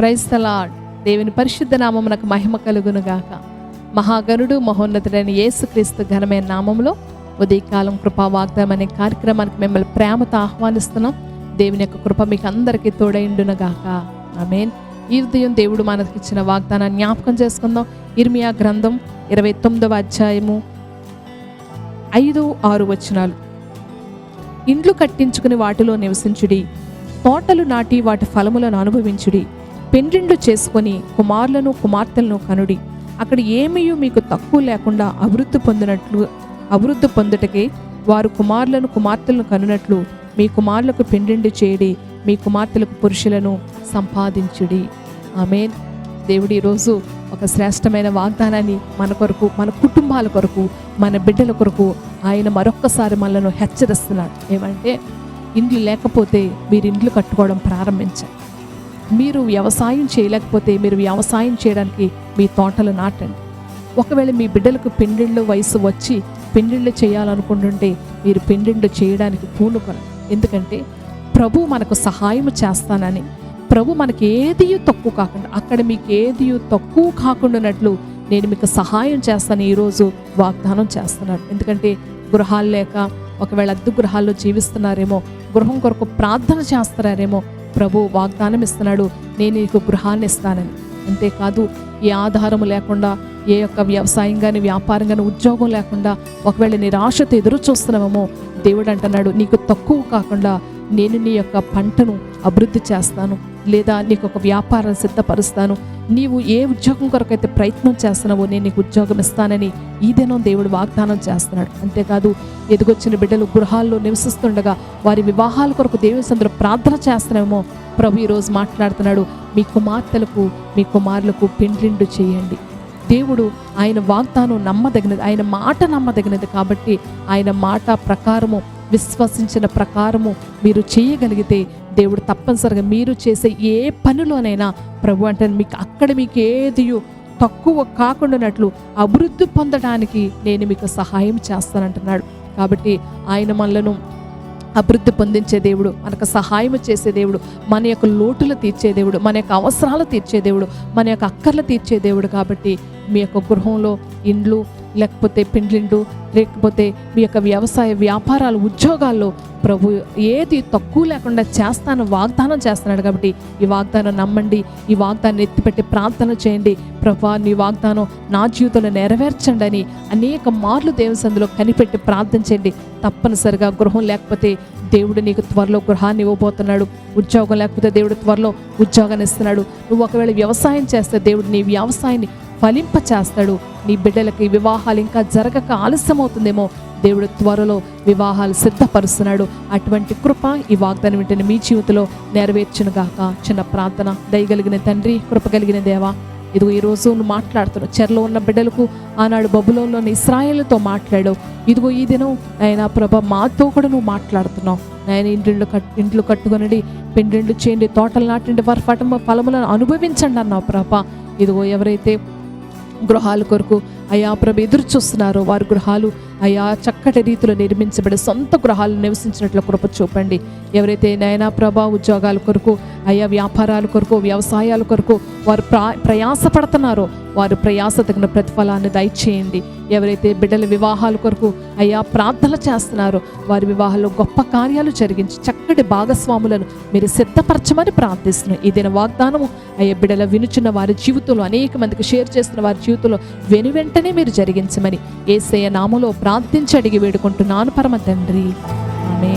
Praise the Lord దేవుని పరిశుద్ధ నామమునకు మహిమ కలుగును గాక మహోన్నతుడైన యేసుక్రీస్తు ఘనమైన నామంలో ఉదయకాలం కృపా వాగ్దానం అనే కార్యక్రమానికి మిమ్మల్ని ప్రేమతో ఆహ్వానిస్తున్నాం. దేవుని యొక్క కృప మీకు అందరికీ తోడైండును గాక ఈ ఉదయం దేవుడు మనకి ఇచ్చిన వాగ్దానాన్ని జ్ఞాపకం చేసుకుందాం. ఇర్మియా గ్రంథం ఇరవై తొమ్మిదవ అధ్యాయము ఐదు ఆరు వచనాలు. ఇండ్లు కట్టించుకుని వాటిలో నివసించుడి. తోటలు నాటి వాటి ఫలములను అనుభవించుడి. పెండ్లిండ్లు చేసుకొని కుమారులను కుమార్తెలను కనుడి. అక్కడ ఏమీ మీకు తక్కువ లేకుండా అభివృద్ధి పొందినట్లు అభివృద్ధి పొందుటకే వారు కుమారులను కుమార్తెలను కనునట్లు మీ కుమారులకు పెండిండి చేయడి మీ కుమార్తెలకు పురుషులను సంపాదించుడి. ఆమెన్. దేవుడు ఈరోజు ఒక శ్రేష్టమైన వాగ్దానాన్ని మన కొరకు మన కుటుంబాల కొరకు మన బిడ్డల కొరకు ఆయన మరొక్కసారి మనలను హెచ్చరిస్తున్నాడు. ఏమంటే ఇండ్లు లేకపోతే మీరు ఇండ్లు కట్టుకోవడం ప్రారంభించాలి మీరు వ్యవసాయం చేయలేకపోతే మీరు వ్యవసాయం చేయడానికి మీ తోటలు నాటండి. ఒకవేళ మీ బిడ్డలకు పెండిళ్ళు వయసు వచ్చి పెండిళ్ళు చేయాలనుకుంటుంటే మీరు పెండిళ్ళు చేయడానికి పూనుకొనండి ఎందుకంటే ప్రభు మనకు సహాయం చేస్తానని. ప్రభు మనకి ఏది తక్కువ కాకుండా అక్కడ మీకు ఏది తక్కువ కాకుండానట్లు నేను మీకు సహాయం చేస్తాను. ఈరోజు వాగ్దానం చేస్తున్నాను. ఎందుకంటే గృహాలు లేక ఒకవేళ అద్దె గృహాల్లో జీవిస్తున్నారేమో గృహం కొరకు ప్రార్థన చేస్తున్నారేమో ప్రభు వాగ్దానం ఇస్తున్నాడు నేను నీకు గృహాన్ని ఇస్తానని. అంతేకాదు ఏ ఆధారం లేకుండా ఏ యొక్క వ్యవసాయం కానీ వ్యాపారం కానీ ఉద్యోగం లేకుండా ఒకవేళ నిరాశతో ఎదురు చూస్తున్నామేమో దేవుడు అంటున్నాడు నీకు తక్కువ కాకుండా నేను నీ యొక్క పంటను అభివృద్ధి చేస్తాను. లేదా నీకు ఒక వ్యాపారం సిద్ధపరుస్తాను. నీవు ఏ ఉద్యోగం కొరకైతే ప్రయత్నం చేస్తున్నావో నేను నీకు ఉద్యోగం ఇస్తానని ఈ దినం దేవుడు వాగ్దానం చేస్తున్నాడు. అంతేకాదు ఎదుగొచ్చిన బిడ్డలు గృహాల్లో నివసిస్తుండగా వారి వివాహాల కొరకు దేవుని సందులో ప్రార్థన చేస్తున్నామో ప్రభు ఈరోజు మాట్లాడుతున్నాడు. మీ కుమార్తెలకు మీ కుమారులకు పెండ్లిండు చేయండి. దేవుడు ఆయన వాగ్దానం నమ్మదగినది ఆయన మాట నమ్మదగినది కాబట్టి ఆయన మాట ప్రకారము విశ్వసించిన ప్రకారము మీరు చేయగలిగితే దేవుడు తప్పనిసరిగా మీరు చేసే ఏ పనిలోనైనా ప్రభు అంటే మీకు అక్కడ మీకు ఏది తక్కువ కాకుండానట్లు అభివృద్ధి పొందడానికి నేను మీకు సహాయం చేస్తానంటున్నాడు. కాబట్టి ఆయన మనలను అభివృద్ధి పొందించే దేవుడు మనకు సహాయం చేసే దేవుడు మన యొక్క లోటులు తీర్చే దేవుడు మన యొక్క అవసరాలు తీర్చే దేవుడు మన యొక్క అక్కర్లు తీర్చే దేవుడు కాబట్టి మీ యొక్క గృహంలో ఇండ్లు లేకపోతే పెండ్లిండ్లు లేకపోతే మీ యొక్క వ్యవసాయ వ్యాపారాలు ఉద్యోగాల్లో ప్రభు ఏది తక్కువ లేకుండా చేస్తాను వాగ్దానం చేస్తున్నాడు కాబట్టి ఈ వాగ్దానం నమ్మండి ఈ వాగ్దానం ఎత్తిపెట్టి ప్రార్థన చేయండి. ప్రభా నీ వాగ్దానం నా జీవితంలో నెరవేర్చండి అని అనేక మార్లు దేవుని సందులో కనిపెట్టి చేయండి. తప్పనిసరిగా గృహం లేకపోతే దేవుడు నీకు త్వరలో గృహాన్ని ఇవ్వబోతున్నాడు. ఉద్యోగం లేకపోతే దేవుడు త్వరలో ఉద్యోగాన్ని ఇస్తున్నాడు. నువ్వు ఒకవేళ వ్యవసాయం చేస్తే దేవుడు నీ వ్యవసాయాన్ని ఫలింప చేస్తాడు నీ బిడ్డలకి వివాహాలు ఇంకా జరగక ఆలస్యం అవుతుందేమో దేవుడు త్వరలో వివాహాలు సిద్ధపరుస్తున్నాడు. అటువంటి కృప ఈ వాగ్దానం వెంటనే మీ జీవితంలో నెరవేర్చునుగాక చిన్న ప్రార్థన దయగలిగిన తండ్రి కృప కలిగిన దేవా ఇదిగో ఈ రోజు నువ్వు మాట్లాడుతున్నావు. చెరలో ఉన్న బిడ్డలకు ఆనాడు బబులోని ఇస్రాయేళ్ళతో మాట్లాడావు. ఇదిగో ఈ దినం ఆయన ప్రభ మాతో కూడా నువ్వు మాట్లాడుతున్నావు. ఆయన ఇంటిండ్లు కట్ ఇంట్లో కట్టుకొనండి పెండిండ్లు చేయండి తోటలు నాటండి వారి ఫటమ ఫలములను అనుభవించండి అన్నావు ప్రభ. ఇదిగో ఎవరైతే గృహాల కొరకు అయా ప్రభు ఎదురు చూస్తున్నారో వారి గృహాలు. అయా చక్కటి రీతిలో నిర్మించబడి సొంత గృహాలు నివసించినట్లు కృప చూపండి. ఎవరైతే నయనా ప్రభ ఉద్యోగాల కొరకు అయా వ్యాపారాల కొరకు వ్యవసాయాల కొరకు వారు ప్రా ప్రయాసపడుతున్నారో వారు ప్రయాస తగిన ప్రతిఫలాన్ని దయచేయండి. ఎవరైతే బిడ్డల వివాహాల కొరకు అయ్యా ప్రార్థన చేస్తున్నారో వారి వివాహాల్లో గొప్ప కార్యాలు జరిగించి చక్కటి భాగస్వాములను మీరు సిద్ధపరచమని ప్రార్థిస్తున్నాం. ఇదైన వాగ్దానము అయ్యా బిడ్డల వినుచున్న వారి జీవితంలో అనేక మందికి షేర్ చేస్తున్న వారి జీవితంలో వెను వెంటనే మీరు జరిగించమని ఏసయ్య నామలో ప్రార్థించి అడిగి వేడుకుంటున్నాను పరమ తండ్రి. ఆమె